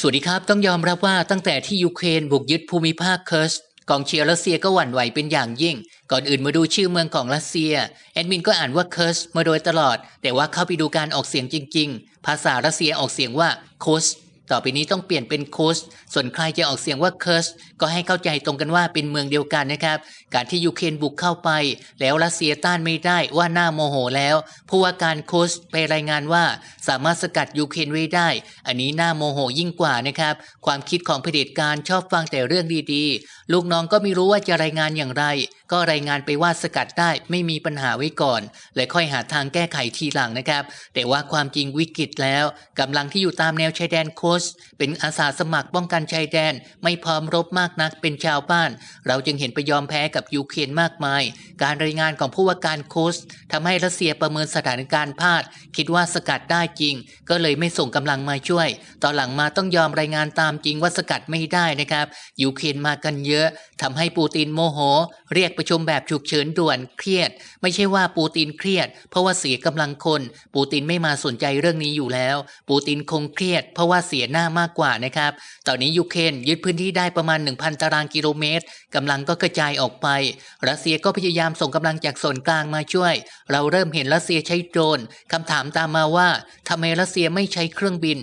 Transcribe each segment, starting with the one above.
สวัสดีครับต้องยอมรับว่าตั้งแต่ที่ยูเครนบุกยึดภูมิภาคเคิร์สกองเชียร์รัสเซียก็หวั่นไหวเป็นอย่างยิ่ง ก่อนอื่นมาดูชื่อเมืองของรัสเซีย แอดมินก็อ่านว่าเคิร์สมาโดยตลอด แต่ว่าเข้าไปดูการออกเสียงจริง ๆ ภาษารัสเซียออกเสียงว่าโคส ต่อไปนี้ต้องเปลี่ยนเป็นโคสส่วนใครจะออกเสียงว่าเคิร์สก็ให้เข้าใจตรงกันว่าเป็นเมืองเดียวกันนะครับ การที่ยูเครนบุกเข้าไป แล้วรัสเซียต้านไม่ได้ว่าหน้าโมโหแล้ว ผู้ว่าการโคสไปรายงานว่า สามารถสกัดยูเครนไว้ได้ อันนี้หน้าโมโหยิ่งกว่านะครับ ความคิดของเผด็จการชอบฟังแต่เรื่องดีๆ ลูกน้องก็ไม่รู้ว่าจะรายงานอย่างไร ก็รายงานไปว่าสกัดได้ไม่มีปัญหาไว้ก่อน และค่อยหาทางแก้ไขทีหลังนะครับ แต่ว่าความจริงวิกฤตแล้วกำลังที่อยู่ตามแนวชายแดนโคสเป็นอาสาสมัครป้องกันชายแดน ไม่พร้อมรบมากนักเป็นชาวบ้าน เราจึงเห็นไปยอมแพ้กับยูเครนมากมาย การรายงานของผู้ว่าการโคสทำให้รัสเซียประเมินสถานการณ์พลาด คิดว่าสกัดได้จริง ก็เลยไม่ส่งกำลังมาช่วย ต่อหลังมาต้องยอมรายงานตามจริงว่าสกัดไม่ได้นะครับยูเครนมากันเยอะทำให้ปูตินโมโห เรียกประชุมแบบฉุกเฉินด่วนเครียด ไม่ใช่ว่าปูตินเครียด เพราะว่าเสียกำลังคน ปูตินไม่มาสนใจเรื่องนี้อยู่แล้ว ปูตินคงเครียด เพราะว่าเสียหน้ามากกว่านะครับ ตอนนี้ยูเครนยึดพื้นที่ได้ประมาณ 1,000 ตารางกิโลเมตรกำลังก็กระจายออกไป รัสเซียก็พยายามส่งกำลังจากส่วนกลางมาช่วย เราเริ่มเห็นรัสเซียใช้โดรนคำถามตามมาว่าทำไมรัสเซียไม่ใช้เครื่องบิน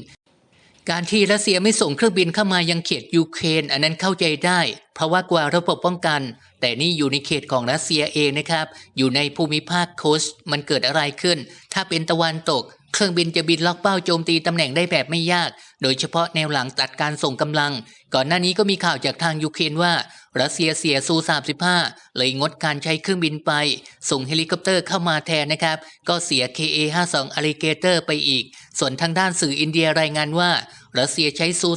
การที่รัสเซียไม่ส่งเครื่องบินเข้ามายังเขตยูเครนอันนั้นเข้าใจได้ เพราะว่ากว่าระบบป้องกัน แต่นี่อยู่ในเขตของรัสเซียเองนะครับ อยู่ในภูมิภาคโคสมันเกิดอะไรขึ้น ถ้าเป็นตะวันตก เครื่องบินจะบินล็อกเป้าโจมตีตำแหน่งได้แบบไม่ยาก โดยเฉพาะแนวหลังตัดการส่งกำลัง ก่อนหน้านี้ก็มีข่าวจากทางยูเครนว่า รัสเซียเสียซู35เลยงดการใช้เครื่องบินไป ส่งเฮลิคอปเตอร์เข้ามาแทนนะครับ ก็เสีย KA-52 Alligator ไปอีก ส่วนทางด้านสื่ออินเดียรายงานว่า รัสเซียใช้ซู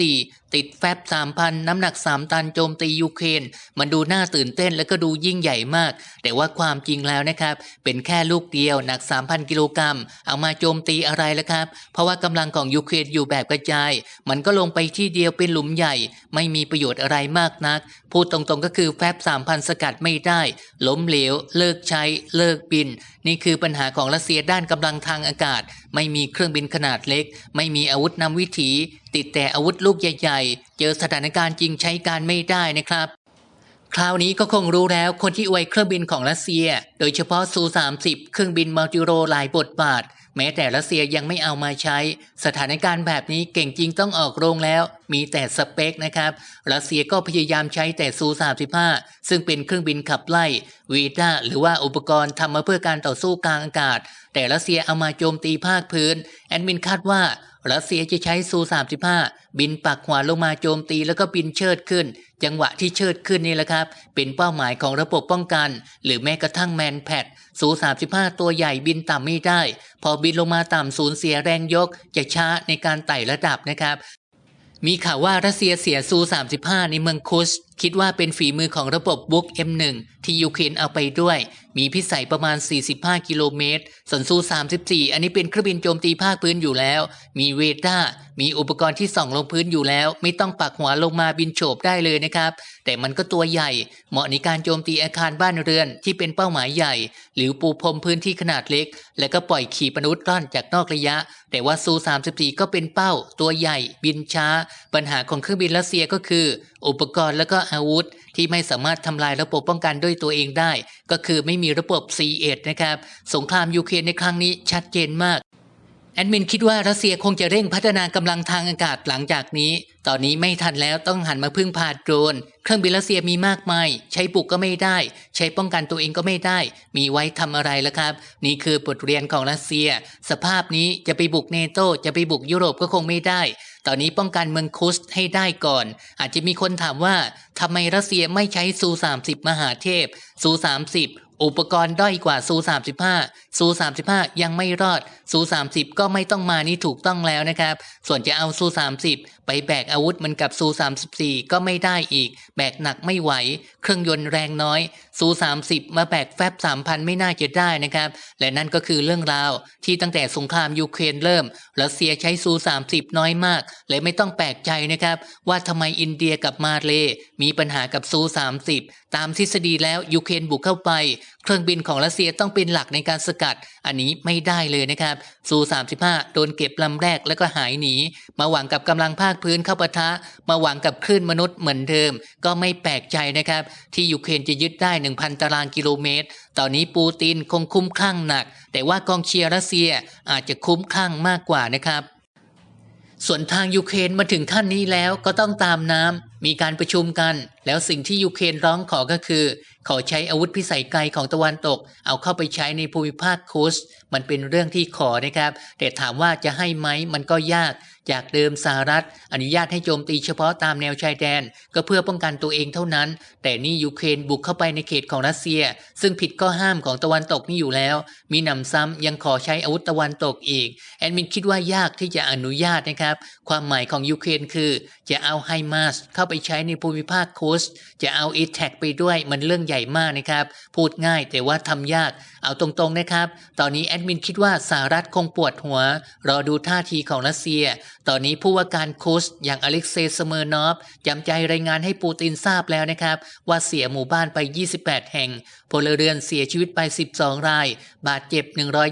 34 ติดแฟบ 3,000 น้ำหนัก 3 ตันโจมตียูเครนมันดูน่าตื่นเต้นและก็ดูยิ่งใหญ่มาก แต่ว่าความจริงแล้วนะครับ เป็นแค่ลูกเดียวหนัก 3,000 กิโลกรัมเอามาโจมตีอะไรล่ะครับ เพราะว่ากำลังของยูเครนอยู่แบบกระจาย มันก็ลงไปที่เดียวเป็นหลุมใหญ่ ไม่มีประโยชน์อะไรมากนัก พูดตรงๆก็คือแฟบ3,000สกัดไม่ได้ ล้มเหลว เลิกใช้ เลิกบิน นี่คือปัญหาของรัสเซียด้านกำลังทางอากาศ ไม่มีเครื่องบินขนาดเล็ก ไม่มีอาวุธนำวิถี ติดแต่อาวุธลูกใหญ่ๆ เจอสถานการณ์จริงใช้การไม่ได้นะครับคราวนี้ก็คงรู้แล้วคนที่อวยเครื่องบินของรัสเซีย โดยเฉพาะซู 30 เครื่องบินมัลติโรหลายบทบาท แม้แต่รัสเซียยังไม่เอามาใช้ สถานการณ์แบบนี้เก่งจริงต้องออกโรงแล้ว มีแต่สเปคนะครับรัสเซียก็พยายามใช้แต่ซู35ซึ่งเป็นเครื่องบินขับไล่วีด้าหรือว่าอุปกรณ์ทำมาเพื่อการต่อสู้กลางอากาศ แต่รัสเซียเอามาโจมตีภาคพื้น แอดมินคาดว่ารัสเซียจะใช้ซู35บินปักหัวลงมาโจมตีแล้วก็บินเชิดขึ้น จังหวะที่เชิดขึ้นนี่แหละครับ เป็นเป้าหมายของระบบป้องกัน หรือแม้กระทั่งแมนแพดซู35ตัวใหญ่บินต่ำไม่ได้ พอบินลงมาต่ำสูญเสียแรงยกจะช้าในการไต่ระดับนะครับ มีข่าวว่ารัสเซียเสียซู 35 ในเมืองคุชคิดว่าเป็นฝีมือของระบบบุก M1 ที่ยูเครนเอาไปด้วย มีพิสัยประมาณ 45 กิโลเมตรส่วนซู 34 อันนี้เป็นเครื่องบินโจมตีภาคพื้นอยู่แล้ว มีเวด้า มีอุปกรณ์ที่ส่องลงพื้นอยู่แล้ว ไม่ต้องปักหัวลงมาบินโฉบได้เลยนะครับ แต่มันก็ตัวใหญ่ เหมาะในการโจมตีอาคารบ้านเรือนที่เป็นเป้าหมายใหญ่ หรือปูพรมพื้นที่ขนาดเล็ก และก็ปล่อยขีปนาวุธร่อนจากนอกระยะ แต่ว่าซู 34 ก็เป็นเป้า ตัวใหญ่ บินช้า ปัญหาของเครื่องบินรัสเซียก็คือ อุปกรณ์และก็อาวุธที่ไม่สามารถทำลายระบบป้องกันด้วยตัวเองได้ ก็คือไม่มีระบบ C1 นะครับ สงครามยูเครนในครั้งนี้ชัดเจนมาก แอดมินคิดว่ารัสเซียคงจะเร่งพัฒนากำลังทางอากาศหลังจากนี้ ตอนนี้ไม่ทันแล้วต้องหันมาพึ่งพาโดรน เครื่องบินรัสเซียมีมากมาย ใช้ปลุกก็ไม่ได้ ใช้ป้องกันตัวเองก็ไม่ได้ มีไว้ทำอะไรแล่ะครับ นี่คือบทเรียนของรัสเซีย สภาพนี้จะไปบุกเนโตจะไปบุกยุโรปก็คงไม่ได้ ตอนนี้ป้องกันเมืองคุสให้ได้ก่อน อาจจะมีคนถามว่าทำไมรัสเซียไม่ใช้ซู 30 มหาเทพซู 30 อุปกรณ์ด้อยกว่าซู35ซู35 ยังไม่รอดซู30 ก็ไม่ต้องมานี่ถูกต้องแล้วนะครับ ส่วนจะเอาซู30 ไปแบกอาวุธเหมันกับซู34 ก็ไม่ได้อีก แบกหนักไม่ไหว เครื่องยนต์แรงน้อยซู30 มาแบกแฟบ 3,000 ไม่น่าจะได้นะครับ และนั่นก็คือเรื่องราว ที่ตั้งแต่สงครามยูเครนเริ่มรัสเซียใช้ซู30 น้อยมากเลยไม่ต้องแปลกใจนะครับ ว่าทำไมอินเดียกับมาเลย์มีปัญหากับซู30 ตามทฤษฎีแล้วยูเครนบุกเข้าไป เครื่องบินของรัสเซียต้องเป็นหลักในการสกัด อันนี้ไม่ได้เลยนะครับซู35 โดนเก็บลำแรกแล้วก็หายหนี มาหวังกับกำลังภาคพื้นเข้าปะทะ มาหวังกับคลื่นมนุษย์เหมือนเดิม ก็ไม่แปลกใจนะครับ ที่ยูเครนจะยึดได้ 1,000 ตารางกิโลเมตร ตอนนี้ปูตินคงคุ้มคลั่งหนัก แต่ว่ากองเชียร์รัสเซียอาจจะคุ้มคลั่งมากกว่านะครับส่วนทางยูเครนมาถึงขั้นนี้แล้วก็ต้องตามน้ำ มีการประชุมกัน แล้วสิ่งที่ยูเครนร้องขอก็คือ ขอใช้อาวุธพิสัยไกลของตะวันตก เอาเข้าไปใช้ในภูมิภาคคุสมันเป็นเรื่องที่ขอนะครับ แต่ถามว่าจะให้ไหมมันก็ยาก จากเดิมสหรัฐ อนุญาตให้โจมตีเฉพาะตามแนวชายแดน ก็เพื่อป้องกันตัวเองเท่านั้น แต่นี่ยูเครนบุกเข้าไปในเขตของรัสเซีย ซึ่งผิดข้อห้ามของตะวันตกนี่อยู่แล้ว มีหนำซ้ำยังขอใช้อาวุธตะวันตกอีก แอดมินคิดว่ายากที่จะอนุญาตนะครับ ความหมายของยูเครนคือ จะเอาไฮมาสเข้าไปใช้ในภูมิภาคคุสจะเอาอีแท็กไปด้วยมันเรื่องใหญ่มากนะครับ พูดง่ายแต่ว่าทำยาก เอาตรงๆนะครับ ตอนนี้แอดมินคิดว่าสหรัฐคงปวดหัว รอดูท่าทีของรัสเซียตอนนี้ผู้ว่าการคุสอย่างอเล็กเซย์สเมอร์นอฟจำใจรายงานให้ปูตินทราบแล้วนะครับ ว่าเสียหมู่บ้านไป 28 แห่ง พลเรือนเสียชีวิตไป 12 ราย บาดเจ็บ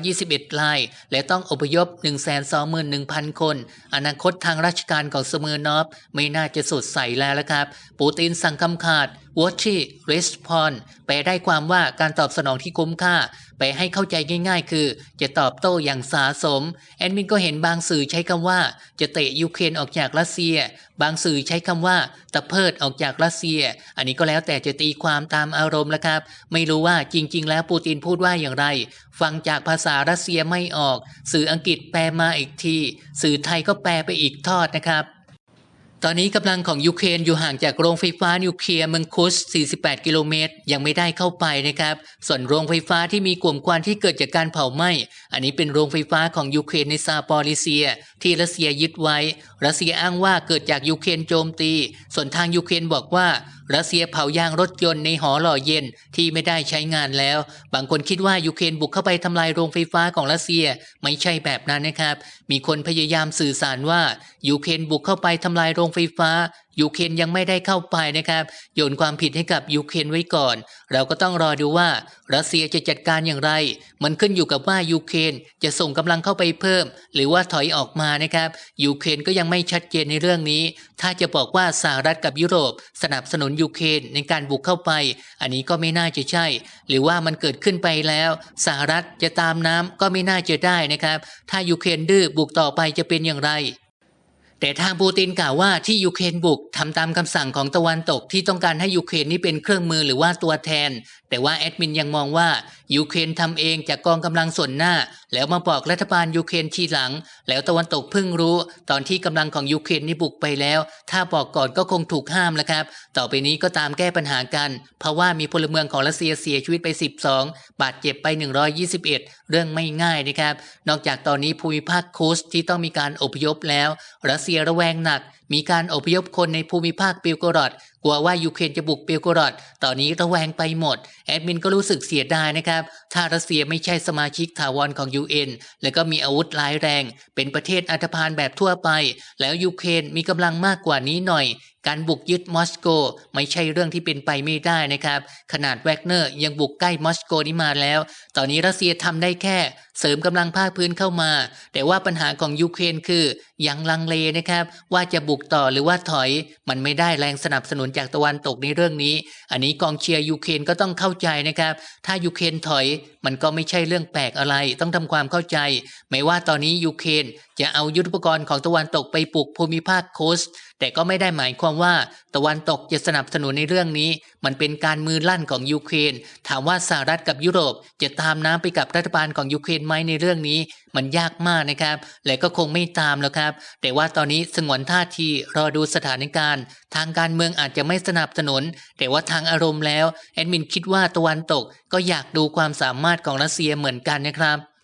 121 ราย และต้องอพยพ 121,000 คน อนาคตทางราชการของสเมอร์นอฟไม่น่าจะสดใสแล้วละครับ ปูตินสั่งคำขาด Watch Respond แปลได้ความว่าการตอบสนองที่คุ้มค่า ไปให้เข้าใจง่ายๆ คือ จะตอบโต้อย่างสาสม แอดมินก็เห็นบางสื่อใช้คำว่า จะเตะยูเครนออกจากรัสเซีย บางสื่อใช้คำว่าตะเพิดออกจากรัสเซีย อันนี้ก็แล้วแต่จะตีความตามอารมณ์แล้วครับ ไม่รู้ว่าจริง ๆ แล้วปูตินพูดว่าอย่างไร ฟังจากภาษารัสเซียไม่ออก สื่ออังกฤษแปลมาอีกที สื่อไทยก็แปลไปอีกทอดนะครับ ตอนนี้กำลังของยูเครนอยู่ห่างจากโรงไฟฟ้านิวเคลียร์เมืองคุส 48 กิโลเมตร ยังไม่ได้เข้าไปนะครับ ส่วนโรงไฟฟ้าที่มีกลุ่มควันที่เกิดจากการเผาไหม้ อันนี้เป็นโรงไฟฟ้าของยูเครนในซาปอริเซีย ที่รัสเซียยึดไว้ รัสเซียอ้างว่าเกิดจากยูเครนโจมตี ส่วนทางยูเครนบอกว่า รัสเซียเผายางรถยนต์ในหอหล่อเย็นที่ไม่ได้ใช้งานแล้ว บางคนคิดว่ายูเครนบุกเข้าไปทำลายโรงไฟฟ้าของรัสเซียไม่ใช่แบบนั้นนะครับ มีคนพยายามสื่อสารว่ายูเครนบุกเข้าไปทำลายโรงไฟฟ้า ยูเครนยังไม่ได้เข้าไปนะครับ โยนความผิดให้กับยูเครนไว้ก่อน เราก็ต้องรอดูว่ารัสเซียจะจัดการอย่างไร มันขึ้นอยู่กับว่ายูเครนจะส่งกำลังเข้าไปเพิ่ม หรือว่าถอยออกมานะครับยูเครนก็ยังไม่ชัดเจนในเรื่องนี้ ถ้าจะบอกว่าสหรัฐกับยุโรป สนับสนุนยูเครนในการบุกเข้าไป อันนี้ก็ไม่น่าจะใช่ หรือว่ามันเกิดขึ้นไปแล้ว สหรัฐจะตามน้ำก็ไม่น่าจะได้นะครับ ถ้ายูเครนดื้อบุกต่อไปจะเป็นอย่างไร แต่ทางปูตินกล่าวว่าที่ยูเครนบุกทำตามคำสั่งของตะวันตกที่ต้องการให้ยูเครนนี้เป็นเครื่องมือหรือว่าตัวแทน แต่ว่าแอดมินยังมองว่า ยูเครนทำเองจากกองกำลังส่วนหน้า แล้วมาบอกรัฐบาลยูเครนทีหลัง แล้วตะวันตกเพิ่งรู้ ตอนที่กำลังของยูเครนนี่บุกไปแล้ว ถ้าบอกก่อนก็คงถูกห้ามแล้วครับ ต่อไปนี้ก็ตามแก้ปัญหากัน เพราะว่ามีพลเมืองของรัสเซียเสียชีวิตไป 12 บาดเจ็บไป 121 เรื่องไม่ง่ายนะครับ นอกจากตอนนี้ภูมิภาคคุสที่ต้องมีการอพยพแล้ว รัสเซียระแวงหนัก มีการอพยพคนในภูมิภาคเปิลโกรอดกลัวว่ายูเครนจะบุกเปิลโกรอด ตอนนี้ระแวงไปหมด แอดมินก็รู้สึกเสียดายนะครับถ้ารัสเซียไม่ใช่สมาชิกถาวรของ UN และก็มีอาวุธร้ายแรง เป็นประเทศอันธพาลแบบทั่วไป แล้วยูเครนมีกำลังมากกว่านี้หน่อยการบุกยึดมอสโกไม่ใช่เรื่องที่เป็นไปไม่ได้นะครับ ขนาดแวกเนอร์ยังบุกใกล้มอสโกนี้มาแล้ว ตอนนี้รัสเซียทำได้แค่ เสริมกำลังภาคพื้นเข้ามา แต่ว่าปัญหาของยูเครนคือยังลังเลนะครับ ว่าจะบุกต่อหรือว่าถอย มันไม่ได้แรงสนับสนุนจากตะวันตกในเรื่องนี้ อันนี้กองเชียร์ยูเครนก็ต้องเข้าใจนะครับ ถ้ายูเครนถอย มันก็ไม่ใช่เรื่องแปลกอะไร ต้องทำความเข้าใจ ไม่ว่าตอนนี้ยูเครนจะเอายุทธปกรณ์ของตะวันตกไปปลุกภูมิภาคโคส แต่ก็ไม่ได้หมายความว่าตะวันตกจะสนับสนุนในเรื่องนี้ มันเป็นการมือลั่นของยูเครน ถามว่าสหรัฐกับยุโรปจะตามน้ำไปกับรัฐบาลของยูเครนไหมในเรื่องนี้ มันยากมากนะครับ และก็คงไม่ตามแล้วครับ แต่ว่าตอนนี้สงวนท่าทีรอดูสถานการณ์ ทางการเมืองอาจจะไม่สนับสนุน แต่ว่าทางอารมณ์แล้วแอดมินคิดว่าตะวันตกก็อยากดูความสามารถของรัสเซียเหมือนกันนะครับ